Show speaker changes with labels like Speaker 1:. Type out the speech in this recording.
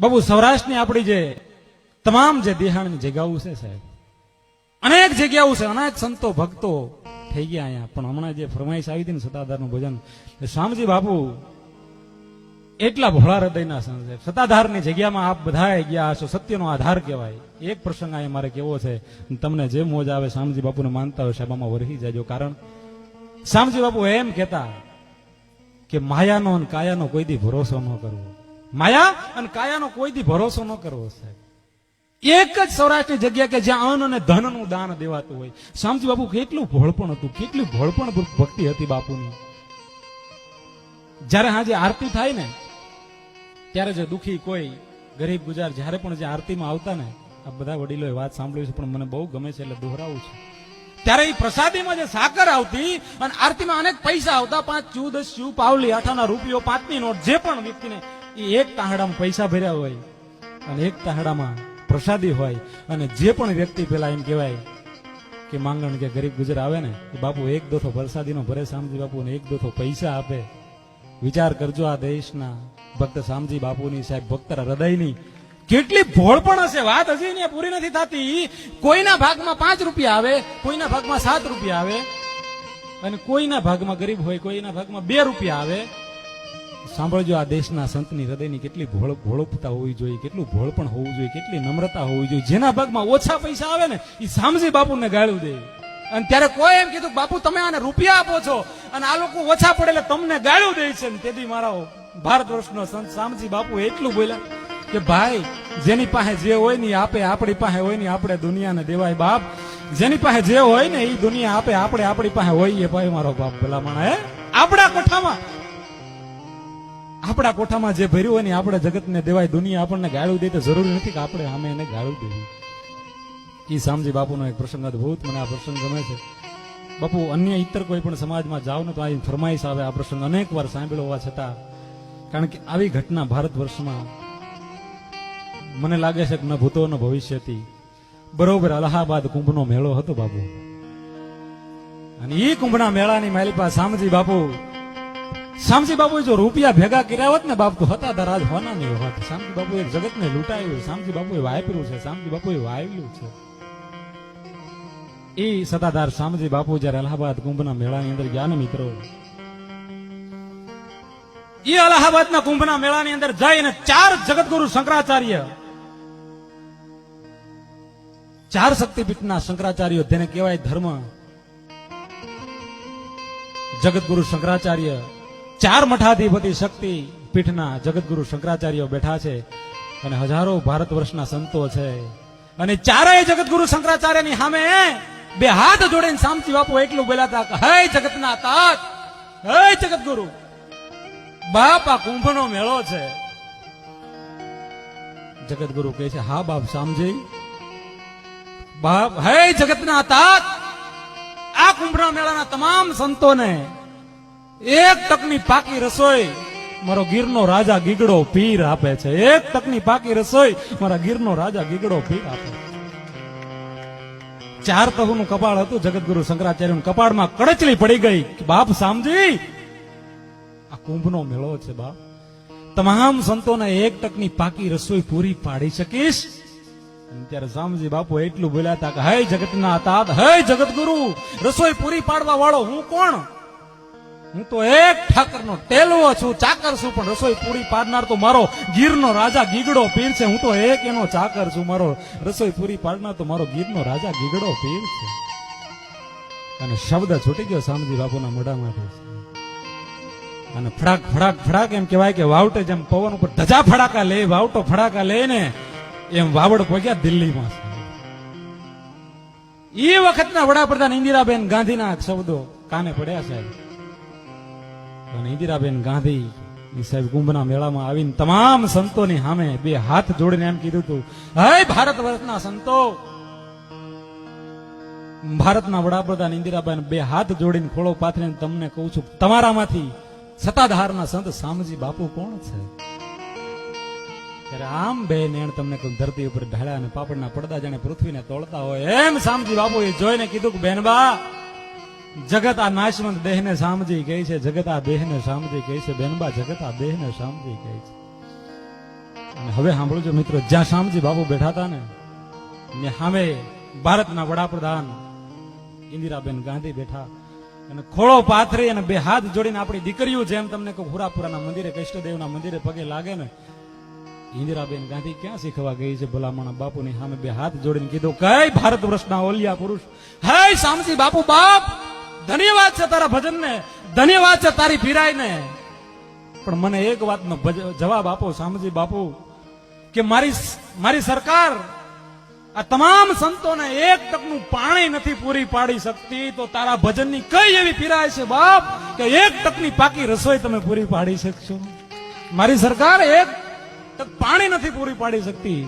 Speaker 1: બાબુ, સૌરાષ્ટ્રની આપણી જે તમામ જે દેહાણની જગ્યાઓ છે સાહેબ, અનેક જગ્યાઓ છે, અનેક સંતો, ભક્તો થઈ ગયા અહીંયા. પણ હમણાં જે ફરમાઈશ આવી હતી ને સતાધારનું ભજન એ શ્યામજી બાપુ એટલા ભોળા હૃદયના સંત સતાધારની જગ્યામાં આપ બધા ગયા હશો, સત્યનો આધાર કહેવાય. એક પ્રસંગ અહીંયા મારે કેવો છે તમને જે મોજ આવે શામજી બાપુને માનતા હોય શાબામાં વરહી જાજો. કારણ શામજી બાપુ એમ કહેતા કે માયાનો અને કાયાનો કોઈ દી ભરોસો ન કરવો. માયા? અને કાયાનો કોઈ દી ભરોસો ન કરવો સાહેબ. એક જ સૌરાષ્ટ્રની જગ્યા કે જ્યાં અન્ન અને ધનનું દાન દેવાતું હોય. શામજી બાપુ કેટલું ભોળપણ હતું કેટલી ભોળપણ ભક્તિ હતી બાપુની. જ્યારે હાજે આરતી થાય ને ત્યારે જે દુખી કોઈ ગરીબ ગુજાર જ્યારે પણ જે આરતીમાં આવતા ને આ બધા વડીલોએ વાત સાંભળ્યું છે પણ મને બહુ ગમે છે એટલે દોહરાવું છે. ત્યારે એ પ્રસાદીમાં જે સાકર આવતી અને આરતીમાં અનેક પૈસા આવતા પાંચ ચૂ દસ ચૂ પાવલી આઠાના રૂપિયો પાંચની નોટ જે પણ વ્યક્તિને એ એક તાહડામાં પૈસા ભર્યા હોય અને એક તાહડામાં પ્રસાદી હોય અને જે પણ વ્યક્તિ પેલા એમ કહેવાય કે માંગણ કે ગરીબ ગુજર આવે ને એ બાપુ એક દોથો પ્રસાદીનો ભરે શામજી બાપુને એક દોથો પૈસા આપે, વિચાર કરજો આ દેશના ભક્ત શામજી બાપુની, સાહેબ ભક્ત હૃદયની. કેટલી ભોળ પણ હશે, વાત હજી ને પૂરી નથી થતી. કોઈના ભાગમાં પાંચ રૂપિયા આવે, કોઈના ભાગમાં સાત રૂપિયા આવે, અને કોઈના ભાગમાં ગરીબ હોય, કોઈના ભાગમાં બે રૂપિયા આવે સાંભળજો, આ દેશના સંતની હૃદયની કેટલી ભોળ, ભોળપતા હોવી જોઈએ, કેટલું ભોળપણ હોવું જોઈએ, કેટલી નમ્રતા હોવી જોઈએ. જેના ભાગમાં ઓછા પૈસા આવે ને એ સામજી બાપુને ગાળું દે. અને ત્યારે કોઈ એમ કીધું બાપુ, તમે આને રૂપિયા આપો છો. અને આ લોકો ઓછા પડે એટલે તમને ગાળું દે છે ને. તેથી મારા ભારત વર્ષનો સંત સામજી બાપુ એટલું બોલ્યા કે, ભાઈ, જેની પાસે જે હોય ને આપે, આપણી પાસે હોય ને આપણે દુનિયાને દેવાય બાપ. જેની પાસે જે હોય ને એ દુનિયા આપે, આપણે આપણી પાસે હોય એ ભાઈ, મારો બાપ ભલામણ, હે? આપણા કોઠામાં આપણા કોઠામાં જે ભર્યું હોય ને આપણે જગતને દેવાય. દુનિયા આપણને ગાળું દે તો જરૂરી નથી કે આપણે આમે એને ગાળું દેવી એ શામજી બાપુનો એક પ્રસંગ અદભુત, મને આ પ્રસંગ ગમે છે. બાપુ, અન્ય ઇતર કોઈ પણ સમાજમાં જાઓ ને તો આ ફરમાઈશ આવે આ પ્રસંગ. અનેક વાર સાંભળ્યો હોવા છતાં, કારણ કે આવી ઘટના ભારત વર્ષમાં મને લાગે છે કે ન ભૂતો ન હતી બરોબર અલ્હાબાદ કુંભનો મેળો હતો બાપુ. અને એ કુંભના મેળાની મારી પાસે શામજી બાપુ શામજી બાપુ જો રૂપિયા ભેગા કર્યા હોત ને બાપ હતા દરાજ હોના નહીં હોત. શામજી બાબુએ જગતને લૂંટાયું. શામજી બાપુએ વાપર્યું છે. શામજી બાપુએ વાવ્યું છે. એ સતાધાર શામજી બાપુ જયારે અલ્હાબાદ કુંભના મેળાની અંદર ગયા ને મિત્રો એ અલ્હાબાદના કુંભના મેળાની અંદર જઈને ચાર જગતગુરુ શંકરાચાર્ય, ચાર શક્તિપીઠના શંકરાચાર્યો તેને કહેવાય ધર્મ જગતગુરુ શંકરાચાર્ય ચાર મઠાધિપતિ શક્તિ પીઠના જગતગુરુ શંકરાચાર્ય બેઠા છે અને હજારો ભારત વર્ષના સંતો છે. અને ચારેય જગતગુરુ શંકરાચાર્યની સામે બે હાથ જોડીને સામચી બાપુ એટલું બોલાતા હે જગતના તાત! હે જગતગુરુ બાપ આ કુંભનો મેળો છે. જગતગુરુ કહે છે, હા બાપ શામજી. બાપ, હે જગતના તાત! આ કુંભના મેળાના તમામ સંતોને એક તકની પાકી રસોઈ મારો ગીરનો રાજા ગીગડો પીર આપે છે. એક તકની પાકી રસોઈ મારા ગીરનો રાજા ગીગડો પીર આપે ચાર તહુનું કપાળ હતું જગતગુરુ શંકરાચાર્યનું કપાળમાં કડચલી પડી ગઈ બાપ સામજી, આ કુંભનો મેળો છે બાપ. તમામ સંતોને એક ટકની પાકી રસોઈ પૂરી પાડી શકીશ. ત્યારે સામજી બાપુ એટલું બોલ્યા હતા કે, હે જગતના તાત હે જગતગુરુ રસોઈ પૂરી પાડવા વાળો હું કોણ? હું તો એક ઠાકરનો ટેલવો છું, ચાકર છું, પણ રસોઈ પૂરી પાડનાર તો મારો ગીરનો રાજા ગીગડો પીર છે. હું તો એક એનો ચાકર છું, મારો રસોઈ પૂરી પાડનાર તો મારો ગીરનો રાજા ગીગડો પીર છે. અને શબ્દ છૂટી ગયો સામજી બાપુના મોઢામાંથી. અને ફડાક ફડાક ફડાક એમ કહેવાય કે વાવટે જેમ પવન ઉપર ધજા ફડાકા લે, વાવટો ફડાકા લે ને એમ વાવડ પગ્યા દિલ્હીમાં. એ વખતના વડાપ્રધાન ઇન્દિરાબેન ગાંધીના શબ્દો કાને પડ્યા સાહેબ? અને ઇન્દિરાબેન ગાંધી એ સાહેબ કુંભના મેળામાં આવીને તમામ સંતોની સામે બે હાથ જોડીને એમ કીધું હતું, હે ભારત વર્ષના સંતો! ભારતના વડાપ્રધાન ઇન્દિરાબેન બે હાથ જોડીને ખોળો પાથરીને તમને કહું છું, તમારામાંથી સત્તાધારના સંત સામજી બાપુ કોણ છે? ત્યારે આમ બે નેણ તમને કહું ધરતી ઉપર ઢાળ્યા અને પાપડના પડદા જાણે પૃથ્વીને તોડતા હોય, એમ સામજી બાપુએ જોઈને કીધું કે, બેનબા જગત આ નાશવંત દેહને સામજી કહે છે, જગત આ દેહને સામજી કહે છે, બેનબા, જગત આ દેહને સામજી કહે છે. અને હવે સાંભળજો મિત્રો, જ્યાં શામજી બાપુ બેઠા હતા ને ને સામે ભારતના વડાપ્રધાન ઇન્દિરાબેન ગાંધી બેઠા. અને ખોળો પાથરી અને બે હાથ જોડીને આપણી દીકરીઓ જેમ તમને કહું, હુરાપુરાના મંદિરે, કૃષ્ણદેવના મંદિરે પગે લાગે ને, ઇન્દિરાબેન ગાંધી ક્યાં શીખવા ગઈ છે, ભલામણા બાપુની સામે બે હાથ જોડીને કીધું, કઈ ભારત વર્ષના ઓલિયા પુરુષ, હે શામજી બાપુ બાપ ધન્યવાદ છે તારા ભજનને. ધન્યવાદ છે તારી પીરાઈને. પણ મને એક વાતનો જવાબ આપો શામજી બાપુ, કે મારી મારી સરકાર આ તમામ સંતોને એક ટકનું પાણી નથી પૂરી પાડી શકતી, તો તારા ભજનની કઈ એવી પીરાય છે બાપ, કે એક ટકની પાકી રસોઈ તમે પૂરી પાડી શકશો? મારી સરકાર એક ટક પાણી નથી પૂરી પાડી શકતી.